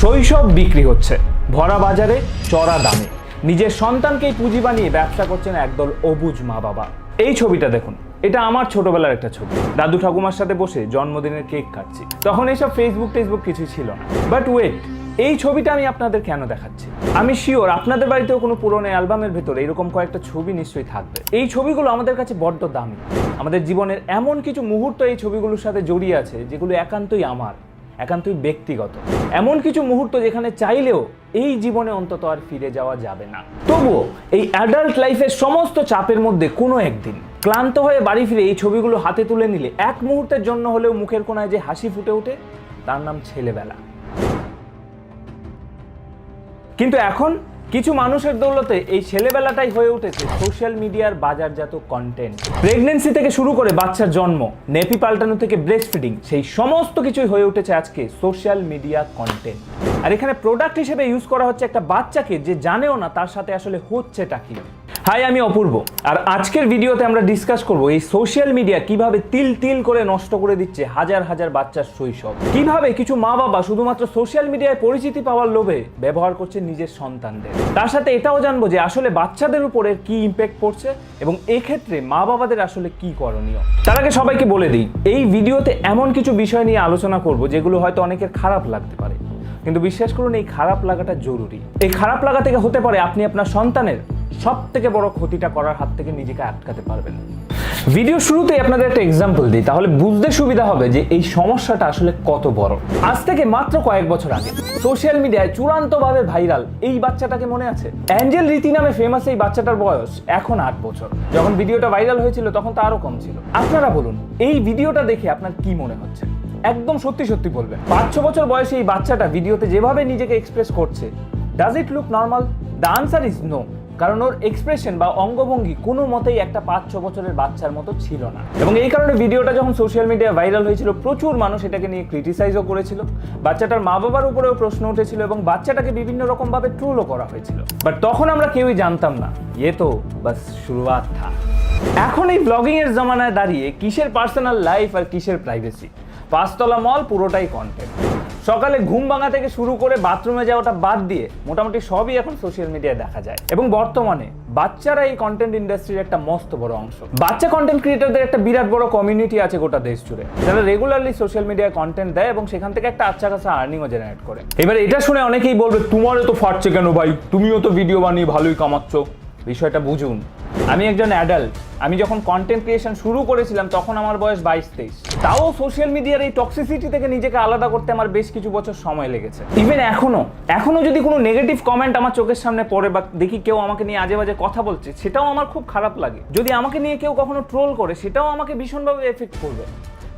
শৈশব বিক্রি হচ্ছে। ভরা বাজারে, চড়া দামে। নিজের সন্তানকেই পুঁজি বানিয়ে ব্যবসা করছেন একদল অবুজ মা বাবা এই ছবিটা দেখুন। এটা আমার ছোটবেলার একটা ছবি। দাদু ঠাকুমার সাথে বসে জন্মদিনের কেক কাটছি। তখন এইসব ফেসবুক টেসবুক কিছুই ছিল বাট ওয়েট এই ছবিটা আমি আপনাদের কেন দেখাচ্ছি? আমি শিওর আপনাদের বাড়িতেও কোনো পুরনো অ্যালবামের ভেতরে এরকম কয়েকটা ছবি নিশ্চয়ই থাকবে। এই ছবিগুলো আমাদের কাছে বড্ড দামি। আমাদের জীবনের এমন কিছু মুহূর্ত এই ছবিগুলোর সাথে জড়িয়ে আছে, যেগুলো একান্তই আমার। একান্তই ব্যক্তিগত। এমন কিছু মুহূর্ত যেখানে চাইলেও এই জীবনে অন্তত আর ফিরে যাওয়া যাবে না। তবুও এই অ্যাডাল্ট লাইফের সমস্ত চাপের মধ্যে কোনো একদিন ক্লান্ত হয়ে বাড়ি ফিরে এই ছবিগুলো হাতে তুলে নিলে এক মুহূর্তের জন্য হলেও মুখের কোনায় যে হাসি ফুটে ওঠে, তার নাম ছেলেবেলা। কিন্তু এখন কিছু মানুষের দৌলতে এই ছেলেবেলাটাই হয়ে উঠেছে সোশ্যাল মিডিয়ার বাজারজাত কন্টেন্ট প্রেগনেন্সি থেকে শুরু করে বাচ্চার জন্ম, নেপি পাল্টানো থেকে ব্রেস্ট ফিডিং সেই সমস্ত কিছুই হয়ে উঠেছে আজকে সোশ্যাল মিডিয়া কন্টেন্ট আর এখানে প্রোডাক্ট হিসেবে ইউজ করা হচ্ছে একটা বাচ্চাকে যে জানেও না তার সাথে আসলে হচ্ছেটা কি। হাই, আমি অপূর্ব। আর আজকের ভিডিওতে আমরা ডিসকাস করব এই সোশ্যাল মিডিয়া কীভাবে তিল তিল করে নষ্ট করে দিচ্ছে হাজার হাজার বাচ্চার শৈশব। কীভাবে কিছু মা বাবা শুধুমাত্র সোশ্যাল মিডিয়ায় পরিচিতি পাওয়ার লোভে ব্যবহার করছে নিজের সন্তানদের। তার সাথে এটাও জানব যে আসলে বাচ্চাদের উপরে কি ইম্প্যাক্ট পড়ছে এবং এক্ষেত্রে মা বাবাদের আসলে কি করণীয়। তার আগে সবাইকে বলে দিই, এই ভিডিওতে এমন কিছু বিষয় নিয়ে আলোচনা করব যেগুলো হয়তো অনেকের খারাপ লাগতে পারে। কিন্তু বিশ্বাস করুন, এই খারাপ লাগাটা জরুরি। এই খারাপ লাগা থেকে হতে পারে আপনি আপনার সন্তানের সব থেকে বড় ক্ষতিটা করার হাত থেকে নিজেকে আটকাতে পারবেন। ভিডিও শুরুতেই আপনাদের একটা এক্সাম্পল দিই, তাহলে বুঝতে সুবিধা হবে যে এই সমস্যাটা আসলে কত বড়। আজ থেকে মাত্র কয়েক বছর আগে সোশ্যাল মিডিয়ায় চূড়ান্তভাবে ভাইরাল এই বাচ্চাটাকে মনে আছে? অ্যাঞ্জেল রীতি নামে ফেমাস এই বাচ্চাটার বয়স এখন আট বছর। যখন ভিডিওটা ভাইরাল হয়েছিল তখন তা আরও কম ছিল। আপনারা বলুন, এই ভিডিওটা দেখে আপনার কি মনে হচ্ছে? একদম সত্যি সত্যি বলবেন। পাঁচ ছ বছর বয়সে এই বাচ্চাটা ভিডিওতে যেভাবে নিজেকে এক্সপ্রেস করছে does it look normal the answer is no কারণ ওর এক্সপ্রেশন বা অঙ্গভঙ্গি কোনো মতেই একটা পাঁচ, ছ বছরের বাচ্চার মতো ছিল না। এবং এই কারণে ভিডিওটা যখন সোশ্যাল মিডিয়ায় ভাইরাল হয়েছিল, প্রচুর মানুষ এটাকে নিয়ে ক্রিটিসাইজও করেছিল। বাচ্চাটার মা বাবার উপরেও প্রশ্ন উঠেছিল এবং বাচ্চাটাকে বিভিন্ন রকমভাবে ট্রোলও করা হয়েছিল। বাট তখন আমরা কেউই জানতাম না। ইয়ে তো, বাস শুরুয়াত থা। এখন এই ব্লগিং এর জমানায় দাঁড়িয়ে কিসের পার্সোনাল লাইফ আর কিসের প্রাইভেসি পাঁচতলা মল পুরোটাই কন্টেন্ট সকালে ঘুম ভাঙা থেকে শুরু করে বাথরুমে যাওয়াটা বাদ দিয়ে মোটামুটি সবই এখন সোশ্যাল মিডিয়ায় দেখা যায়। এবং বর্তমানে বাচ্চারা এই কন্টেন্ট ইন্ডাস্ট্রির একটা মস্ত বড় অংশ। বাচ্চা কন্টেন্ট ক্রিয়েটারদের একটা বিরাট বড় কমিউনিটি আছে গোটা দেশ জুড়ে। যারা রেগুলারলি সোশ্যাল মিডিয়ায় কন্টেন্ট দেয় এবং সেখান থেকে একটা আচ্ছা কাছা আর্নিংও জেনারেট করে। এবার এটা শুনে অনেকেই বলবে, তোমারও তো ফাটছে কেন ভাই? তুমিও তো ভিডিও বানিয়ে ভালোই কামাচ্ছ। বিষয়টা বুঝুন। আমি একজন অ্যাডাল্ট আমি যখন কন্টেন্ট ক্রিয়েশন শুরু করেছিলাম, তখন আমার বয়স বাইশ তেইশ তাও সোশ্যাল মিডিয়ার এই টক্সিসিটি থেকে নিজেকে আলাদা করতে আমার বেশ কিছু বছর সময় লেগেছে। ইভেন এখনও এখনও যদি কোনো নেগেটিভ কমেন্ট আমার চোখের সামনে পড়ে বা দেখি কেউ আমাকে নিয়ে আজে বাজে কথা বলছে, সেটাও আমার খুব খারাপ লাগে। যদি আমাকে নিয়ে কেউ কখনো ট্রোল করে, সেটাও আমাকে ভীষণভাবে এফেক্ট করবে।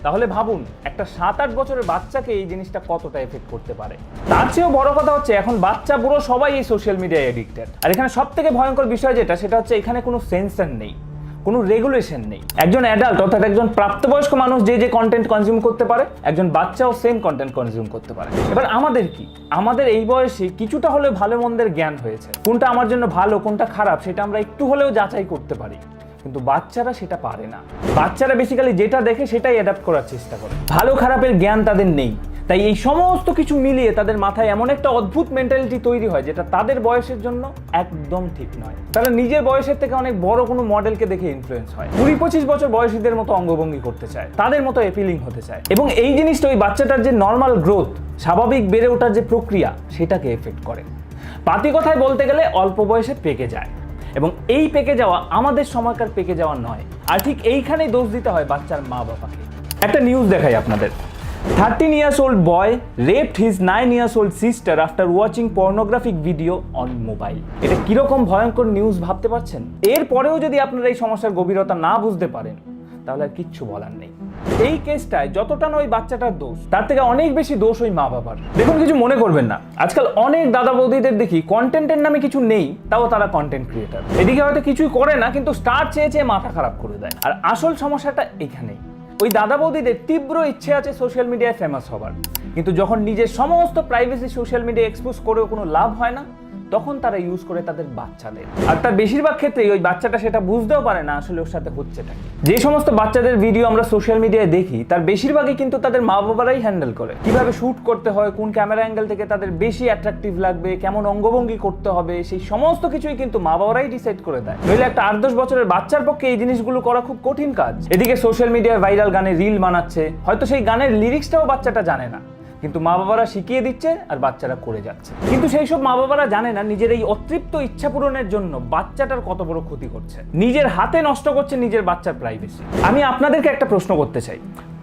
তাহলে ভাবুন, একটা সাত আট বছরের বাচ্চাকে এই জিনিসটা কতটা এফেক্ট করতে পারে? তার চেয়েও বড় কথা হচ্ছে, এখন বাচ্চা বুড়ো সবাই এই সোশ্যাল মিডিয়ায় এডিক্টেড আর এখানে সব থেকে ভয়ঙ্কর বিষয় যেটা, সেটা হচ্ছে এখানে কোনো সেন্সার নেই, কোনো রেগুলেশন নেই। একজন অ্যাডাল্ট অর্থাৎ একজন প্রাপ্তবয়স্ক মানুষ যে যে কন্টেন্ট কনজিউম করতে পারে, একজন বাচ্চাও সেম কন্টেন্ট কনজিউম করতে পারে। এবার আমাদের কি? আমাদের এই বয়সে কিছুটা হলেও ভালো মন্দের জ্ঞান হয়েছে। কোনটা আমার জন্য ভালো, কোনটা খারাপ, সেটা আমরা একটু হলেও যাচাই করতে পারি। কিন্তু বাচ্চারা সেটা পারে না। বাচ্চারা বেসিক্যালি যেটা দেখে সেটাই অ্যাডাপ্ট করার চেষ্টা করে। ভালো খারাপের জ্ঞান তাদের নেই। তাই এই সমস্ত কিছু মিলিয়ে তাদের মাথায় এমন একটা অদ্ভুত মেন্টালিটি তৈরি হয়, যেটা তাদের বয়সের জন্য একদম ঠিক নয়। তারা নিজের বয়সের থেকে অনেক বড় কোনো মডেলকে দেখে ইনফ্লুয়েন্স হয়। কুড়ি পঁচিশ বছর বয়সীদের মতো অঙ্গভঙ্গি করতে চায়। তাদের মতো এপিলিং হতে চায়। এবং এই জিনিসটা ওই বাচ্চাটার যে নর্মাল গ্রোথ স্বাভাবিক বেড়ে ওঠার যে প্রক্রিয়া, সেটাকে এফেক্ট করে। পাতি কথায় বলতে গেলে অল্প বয়সে পেকে যায়। এবং এই পেকে যাওয়া আমাদের সময়কার পেকে যাওয়া নয়। আর ঠিক এইখানেই দোষ দিতে হয় বাচ্চার মা বাবাকে। একটা নিউজ দেখাই আপনাদের। Thirteen years old boy raped his nine years old sister after watching pornographic video on mobile এটা কীরকম ভয়ঙ্কর নিউজ ভাবতে পারছেন? এরপরেও যদি আপনারা এই সমস্যার গভীরতা না বুঝতে পারেন, তাহলে আর কিচ্ছু বলার নেই। এই কেসটায় যতটা ওই বাচ্চাটার দোষ, তার থেকে অনেক বেশি দোষ ওই মা বাবার। দেখুন, কিছু মনে করবেন না। আজকাল অনেক দাদা বৌদিদের দেখি কন্টেন্টের নামে কিছু নেই, তাও তারা কন্টেন্ট ক্রিয়েটার এদিকে হয়তো কিছুই করে না, কিন্তু স্টার চেয়ে চেয়ে মাথা খারাপ করে দেয়। আর আসল সমস্যাটা এখানেই। ওই দাদা বৌদিদের তীব্র ইচ্ছে আছে সোশ্যাল মিডিয়ায় ফেমাস হবার। কিন্তু যখন নিজের সমস্ত প্রাইভেসি সোশ্যাল মিডিয়া এক্সপোজ করেও কোনো লাভ হয় না তখন তারা ইউজ করে তাদের বাচ্চাদের। আর তার বেশিরভাগ ক্ষেত্রেই ওই বাচ্চাটা সেটা বুঝতেও পারে না আসলে ওর সাথে হচ্ছেটা যে সমস্ত বাচ্চাদের ভিডিও আমরা সোশ্যাল মিডিয়ায় দেখি, তার বেশিরভাগই কিন্তু তাদের মা বাবারাই হ্যান্ডেল করে। কীভাবে শুট করতে হয়, কোন ক্যামেরা অ্যাঙ্গেল থেকে তাদের বেশি অ্যাট্রাকটিভ লাগবে, কেমন অঙ্গভঙ্গি করতে হবে, সেই সমস্ত কিছুই কিন্তু মা বাবারাই ডিসাইড করে দেয়। নইলে একটা আট দশ বছরের বাচ্চার পক্ষে এই জিনিসগুলো করা খুব কঠিন কাজ। এদিকে সোশ্যাল মিডিয়ায় ভাইরাল গানে রিল বানাচ্ছে, হয়তো সেই গানের লিরিক্সটাও বাচ্চাটা জানে না। কিন্তু মা বাবারা শিখিয়ে দিচ্ছে আর বাচ্চারা করে যাচ্ছে। কিন্তু সেই সব মা বাবারা জানে না নিজের এই অতৃপ্ত ইচ্ছা পূরণের জন্য বাচ্চাটার কত বড় ক্ষতি করছে। নিজের হাতে নষ্ট করছে নিজের বাচ্চার প্রাইভেসি আমি আপনাদেরকে একটা প্রশ্ন করতে চাই।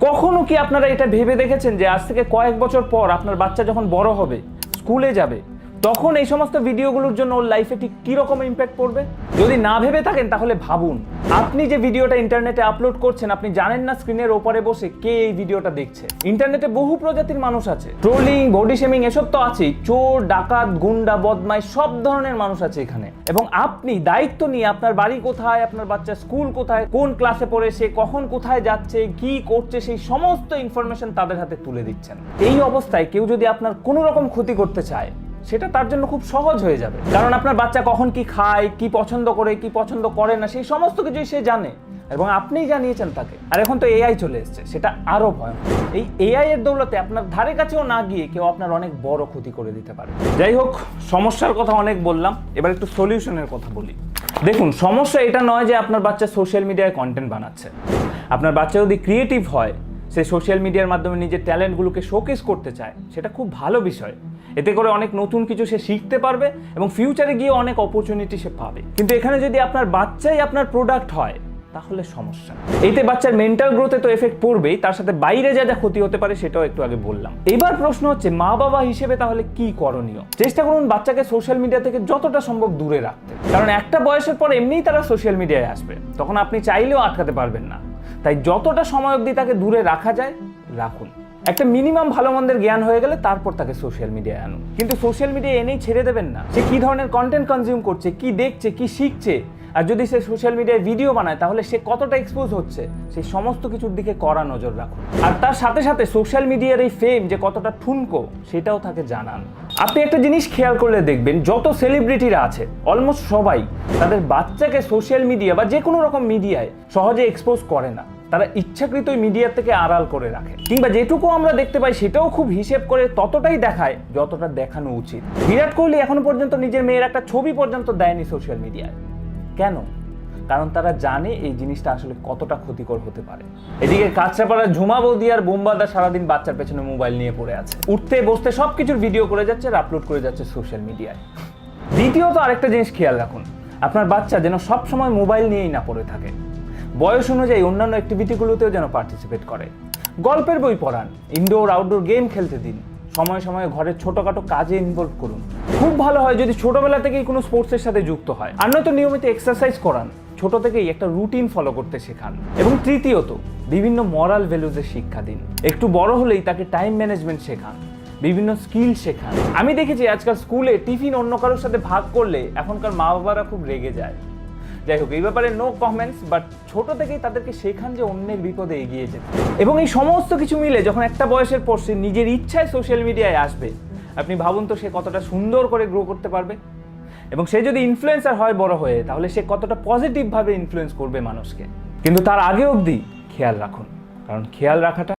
কখনো কি আপনারা এটা ভেবে দেখেছেন যে আজ থেকে কয়েক বছর পর আপনার বাচ্চা যখন বড় হবে, স্কুলে যাবে তখন এই সমস্ত ভিডিওগুলোর জন্য ওর লাইফে ঠিক কীরকম ইম্প্যাক্ট পড়বে? যদি না ভেবে থাকেন, তাহলে ভাবুন। আপনি যে ভিডিওটা ইন্টারনেটে আপলোড করছেন, আপনি জানেন না স্ক্রিনের ওপরে বসে কে এই ভিডিওটা দেখছে। ইন্টারনেটে বহু প্রজাতির মানুষ আছে। ট্রোলিং বডি শেমিং এসব তো আছেই। চোর, ডাকাত, গুন্ডা বদমাই সব ধরনের মানুষ আছে এখানে। এবং আপনি দায়িত্ব নিয়ে আপনার বাড়ি কোথায়, আপনার বাচ্চা স্কুল কোথায়, কোন ক্লাসে পড়ে, সে কখন কোথায় যাচ্ছে, কি করছে, সেই সমস্ত ইনফরমেশন তাদের হাতে তুলে দিচ্ছেন। এই অবস্থায় কেউ যদি আপনার কোনো রকম ক্ষতি করতে চায় সেটা তার জন্য খুব সহজ হয়ে যাবে। কারণ আপনার বাচ্চা কখন কি খায়, কি পছন্দ করে, কি পছন্দ করে না, সেই সমস্ত কিছুই সে জানে। এবং আপনিই জানিয়েছেন তাকে। আর এখন তো এআই চলে এসেছে, সেটা আরও ভয়ঙ্কর। এই এআই এর দৌলতে আপনার ধারে কাছেও না গিয়ে কেউ আপনার অনেক বড় ক্ষতি করে দিতে পারে। যাই হোক, সমস্যার কথা অনেক বললাম। এবার একটু সলিউশনের কথা বলি। দেখুন, সমস্যা এটা নয় যে আপনার বাচ্চা সোশ্যাল মিডিয়ায় কন্টেন্ট বানাচ্ছে। আপনার বাচ্চা যদি ক্রিয়েটিভ হয় সে সোশ্যাল মিডিয়ার মাধ্যমে নিজের ট্যালেন্টগুলোকে শোকেস করতে চায়, সেটা খুব ভালো বিষয়। এতে করে অনেক নতুন কিছু সে শিখতে পারবে এবং ফিউচারে গিয়ে অনেক অপরচুনিটি সে পাবে। কিন্তু এখানে যদি আপনার বাচ্চাই আপনার প্রোডাক্ট হয়, তাহলে সমস্যা এতে বাচ্চার মেন্টাল গ্রোথে তো এফেক্ট পড়বেই, তার সাথে বাইরে যা যা ক্ষতি হতে পারে সেটাও একটু আগে বললাম। এবার প্রশ্ন হচ্ছে মা বাবা হিসেবে তাহলে কি করণীয়? চেষ্টা করুন বাচ্চাকে সোশ্যাল মিডিয়া থেকে যতটা সম্ভব দূরে রাখতে। কারণ একটা বয়সের পর এমনিই তারা সোশ্যাল মিডিয়ায় আসবে। তখন আপনি চাইলেও আটকাতে পারবেন না। তাই যতটা সময় অবধি তাকে দূরে রাখা যায়, রাখুন। একটা মিনিমাম ভালো মন্দের জ্ঞান হয়ে গেলে তারপর তাকে সোশ্যাল মিডিয়ায় আনুন। কিন্তু সোশ্যাল মিডিয়া এনেই ছেড়ে দেবেন না। সে কি ধরনের কন্টেন্ট কনজিউম করছে, কি দেখছে, কি শিখছে আর যদি সে সোশ্যাল মিডিয়ায় ভিডিও বানায়, তাহলে সে কতটা এক্সপোজ হচ্ছে? সেই সমস্ত কিছুর দিকে কড়া নজর রাখুন। আর তার সাথে সাথে সোশ্যাল মিডিয়ার এই ফেম যে কতটা ঠুনকো, সেটাও তাকে জানান। আপনি একটা জিনিস খেয়াল করলে দেখবেন, যত সেলিব্রিটিরা আছে অলমোস্ট সবাই তাদের বাচ্চাকে সোশ্যাল মিডিয়া বা যে কোনো রকম মিডিয়ায় সহজে এক্সপোজ করে না। তারা ইচ্ছাকৃত মিডিয়া থেকে আড়াল করে রাখে। কিংবা যেটুকু আমরা দেখতে পাই, সেটাও খুব হিসেব করে ততটাই দেখায়, যতটা দেখানো উচিত। বিরাট কোহলি এখনও পর্যন্ত নিজের মেয়ের একটা ছবি পর্যন্ত দেয়নি সোশ্যাল মিডিয়ায় কেন? কারণ তারা জানে এই জিনিসটা আসলে কতটা ক্ষতিকর হতে পারে। এদিকে কাঁচরাপাড়া ঝুমা বৌদি আর বোম্বাদা সারাদিন বাচ্চার পেছনে মোবাইল নিয়ে পড়ে আছে। উঠতে, বসতে সব কিছুর ভিডিও করে যাচ্ছে আর আপলোড করে যাচ্ছে সোশ্যাল মিডিয়ায় দ্বিতীয়ত আরেকটা জিনিস খেয়াল রাখুন, আপনার বাচ্চা যেন সব সময় মোবাইল নিয়েই না পড়ে থাকে। বয়স অনুযায়ী অন্যান্য অ্যাক্টিভিটিগুলোতেও যেন পার্টিসিপেট করে। গল্পের বই পড়ান ইনডোর আউটডোর গেম খেলতে দিন। সময় সময়ে ঘরের ছোটখাটো কাজে ইনভলভ করুন। খুব ভালো হয় যদি ছোটবেলা থেকেই কোনো স্পোর্টসের সাথে যুক্ত হয়। আর নয়তো নিয়মিত এক্সারসাইজ করান। ছোট থেকেই একটা রুটিন ফলো করতে শেখান। এবং তৃতীয়ত, বিভিন্ন মরাল ভ্যালুজের শিক্ষা দিন। একটু বড় হলেই তাকে টাইম ম্যানেজমেন্ট শেখান। বিভিন্ন স্কিল শেখান। আমি দেখেছি আজকাল স্কুলে টিফিন অন্য কারোর সাথে ভাগ করলে এখনকার মা বাবারা খুব রেগে যায়। যাই হোক এই ব্যাপারে নো কমেন্টস বাট ছোট থেকেই তাদেরকে শেখান যে অন্যের বিপদে এগিয়ে যেতে। এবং এই সমস্ত কিছু মিলে যখন একটা বয়সের পর সে নিজের ইচ্ছায় সোশ্যাল মিডিয়ায় আসবে, আপনি ভাবুন তো সে কতটা সুন্দর করে গ্রো করতে পারবে। এবং সে যদি ইনফ্লুয়েন্সার হয় বড় হয়ে, তাহলে সে কতটা পজিটিভভাবে ইনফ্লুয়েন্স করবে মানুষকে। কিন্তু তার আগে অবধি খেয়াল রাখুন, কারণ খেয়াল রাখাটা